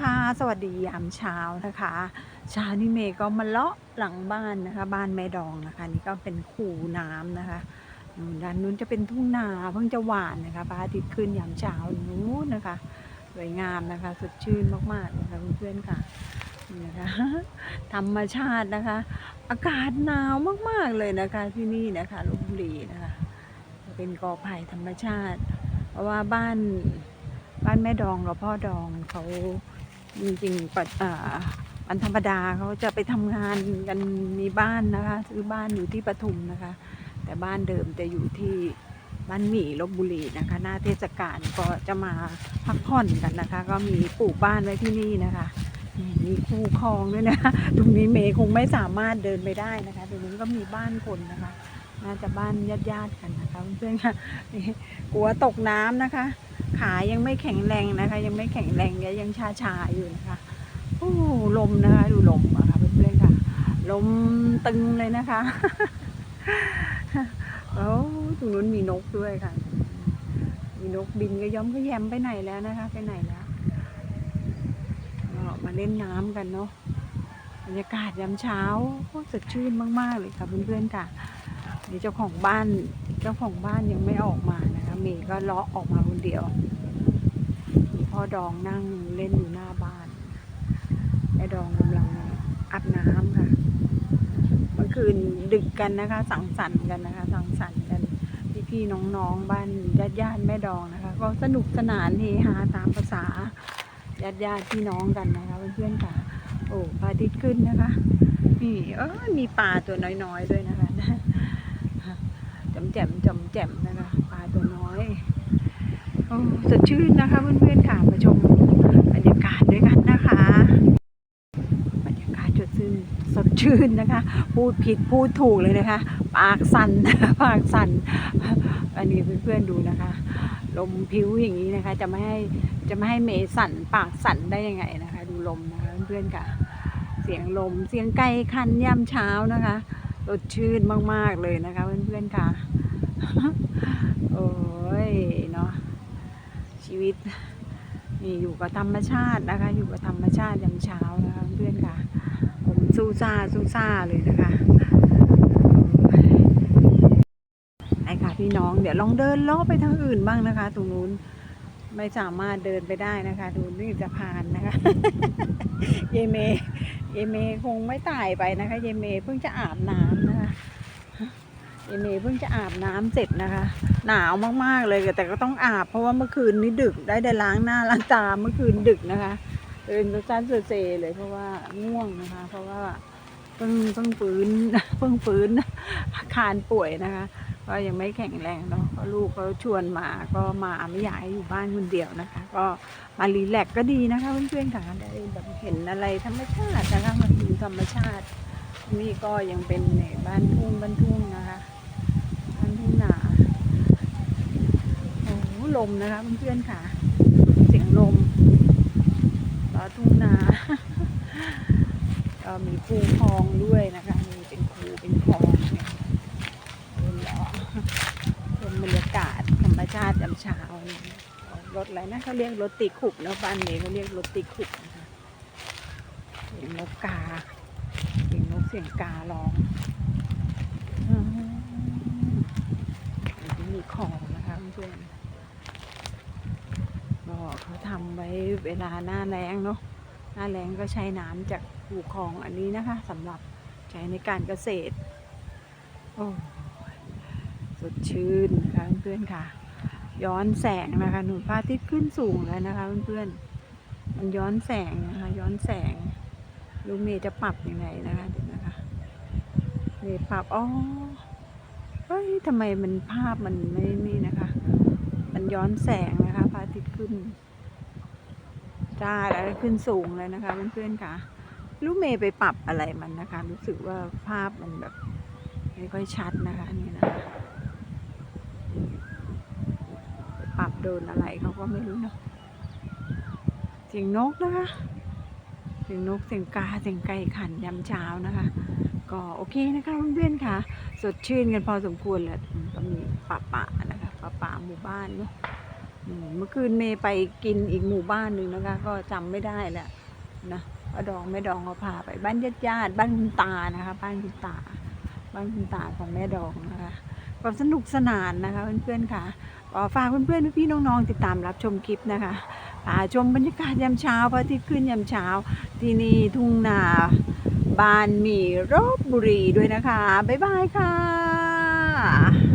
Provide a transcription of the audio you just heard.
ค่ะสวัสดียามเช้านะคะเช้านี้เมย์ก็มาเลาะหลังบ้านนะคะ บ้านแม่ดองนะคะ นี่ก็เป็นคูน้ำนะคะด้านนู้นจะเป็นทุ่งนาเพิ่งจะหวานนะคะพระอาทิตย์ขึ้นยามเช้านู้นนะคะสวยงามนะคะ สดชื่นมากๆนะคะเพื่อนๆค่ะนี่นะคะธรรมชาตินะคะ อากาศหนาวมากๆเลยนะคะที่นี่นะคะลพบุรีนะคะ เป็นกอไผ่ธรรมชาติ เพราะว่าบ้านบ้านแม่ดองกับพ่อดองเขา จริงๆปัดอ่าวันธรรมดาเขาจะไปทำงานกันมีบ้านนะคะ ซื้อบ้านอยู่ที่ปทุมนะคะ แต่บ้านเดิมจะอยู่ที่บ้านหมี่ลบบุรีนะคะ หน้าเทศกาลก็จะมาพักผ่อนกันนะคะ ก็มีปลูกบ้านไว้ที่นี่นะคะ มีคูคลองด้วยนะตรงนี้เมย์คงไม่สามารถเดินไปได้นะคะตรงนี้ก็มีบ้านคนนะคะ น่าจะบ้านญาติๆกันนะคะเพื่อนๆค่ะนี่กลัวตกน้ำนะคะ ขายังไม่แข็งแรงนะคะ ยังไม่แข็งแรงยังชาชาๆอยู่นะคะโอ้ลมนะคะดูลมอะค่ะเพื่อนๆค่ะ ลมตึงเลยนะคะโอ้ตรงนู้นมีนกด้วยค่ะ มีนกบินก็ย้อมก็แยมไปไหนแล้วนะคะ ไปไหนแล้วมาเล่นน้ำกันเนาะบรรยากาศยามเช้าสดชื่นมาก ๆ เลยค่ะเพื่อนๆค่ะ เดี๋ยวเจ้าของบ้านเจ้าของบ้านยังไม่ออกมานะคะเมย์ก็เลาะออกมาคนเดียวมีพ่อดองนั่งเล่นอยู่หน้าบ้านแม่ดองกำลังอาบน้ำค่ะเมื่อคืนดึกกันนะคะ สังสรรค์กันนะคะ สังสรรค์กันพี่ๆน้องๆบ้านญาติญาติแม่ดองนะคะ ก็สนุกสนานเฮฮาตามภาษาญาติญาติพี่น้องกันนะคะเพื่อนๆค่ะ โอ้พระอาทิตย์ขึ้นนะคะนี่เออมีปลาตัวน้อยๆด้วยนะคะ จำแจ่มจำแจ่มนะคะปลาตัวน้อยโอ้สดชื่นนะคะเพื่อนๆค่ะมาชมบรรยากาศด้วยกันนะคะบรรยากาศสดชื่นสดชื่นนะคะ พูดผิดพูดถูกเลยนะคะ ปากสั่นปากสั่นอันนี้เพื่อนๆดูนะคะลมพิ้วอย่างนี้นะคะ จะไม่ให้จะไม่ให้เมสั่นปากสั่นได้ยังไงนะคะ ดูลมนะคะเพื่อนๆค่ะ เสียงลมเสียงไก่คันย่ำเช้านะคะ สดชื่นมาก ๆ เลยนะคะเพื่อนๆค่ะ โอ้ยเนาะชีวิตนี่อยู่กับธรรมชาตินะคะ อยู่กับธรรมชาติยามเช้านะคะเพื่อนค่ะ ผมสู้ซ่าสู้ซ่าเลยนะคะไอค่ะพี่น้องเดี๋ยวลองเดินเลาะไปทางอื่นบ้างนะคะ ตรงนู้น ไม่สามารถเดินไปได้นะคะ ดูนี่จะผ่านนะคะ เยเม เยเมคงไม่ตายไปนะคะ เยเมเพิ่งจะอาบน้ำนะคะเยเมเพิ่งจะอาบน้ำเสร็จนะคะ หนาวมากๆเลยแต่ก็ต้องอาบ เพราะว่าเมื่อคืนนี้ดึกได้ได้ล้างหน้าล้างตาเมื่อคืนดึกนะคะเดินซันเซเลยเพราะว่าง่วงนะคะ เพราะว่าเพิ่งเพิ่งฟื้นเพิ่งฟื้นอาการป่วยนะคะ ก็ยังไม่แข็งแรงเนาะก็ลูกเขาชวนมาก็มาไม่อยากให้อยู่บ้านคนเดียวนะคะ ก็มารีแลกซ์ก็ดีนะคะเพื่อนๆค่ะได้แบบเห็นอะไรธรรมชาตินะคะมาดูธรรมชาติ นี่ก็ยังเป็นเนี่ยบ้านทุ่งบ้านทุ่งนะคะบ้านทุ่งนาโอ้ลมนะคะเพื่อนๆค่ะ เสียงลมล้อทุ่งนาก็มีคูคลองด้วยนะคะมีเป็นคูเป็นคลองเนี่ยเดินล้อเป็นบรรยากาศธรรมชาติยามเช้าเนี่ย รถอะไรนะเขาเรียกรถติขุบเนะบ้านเมย์เขาเรียกรถติขุบนะคะเสียงนกกาเสียงนกเสียงการ้องอืมอันนี้มีคลองนะคะเพื่อนๆก็เขาทำไว้เวลาหน้าแล้งเนาะหน้าแล้งก็ใช้น้ำจากคูคลองอันนี้นะคะสำหรับใช้ในการเกษตร โอ้สดชื่นนะคะเพื่อนค่ะ ย้อนแสงนะคะหนุนพระอาทิตย์ขึ้นสูงแล้วนะคะเพื่อนๆมันย้อนแสงนะคะ ย้อนแสงลูกเมย์จะปรับยังไงนะคะเดี๋ยวนะคะเมย์ปรับอ๋อเฮ้ยทำไมมันภาพมันไม่นี่นะคะ มันย้อนแสงนะคะพระอาทิตย์ขึ้นจ้าแล้วขึ้นสูงเลยนะคะเพื่อนๆค่ะลูกเมย์ไปปรับอะไรมันนะคะ รู้สึกว่าภาพมันแบบไม่ค่อยชัดนะคะนี่นะคะไปปรับ โดนอะไรเขาก็ไม่รู้เนาะเสียงนกนะคะเสียงนกเสียงกาเสียงไก่ขันยามเช้านะคะ ก็โอเคนะคะเพื่อนๆค่ะ สดชื่นกันพอสมควรแหละก็มีป่าป่าๆนะคะป่าป่าๆหมู่บ้านเนาะเมื่อคืนเมย์ไปกินอีกหมู่บ้านหนึ่งนะคะ ก็จำไม่ได้แหละนะป้าดองแม่ดองก็พาไปบ้านญาติญาติบ้านคุณตานะคะ บ้านคุณตา บ้านคุณตาของแม่ดองนะคะ ความสนุกสนานนะคะเพื่อนๆค่ะก็ฝากเพื่อนๆพี่ๆน้องๆติดตามรับชมคลิปนะคะชมบรรยากาศยามเช้าพระอาทิตย์ขึ้นยามเช้า ที่นี่ทุ่งนาบ้านหมีรบบุรีด้วยนะคะ บ๊ายบายค่ะ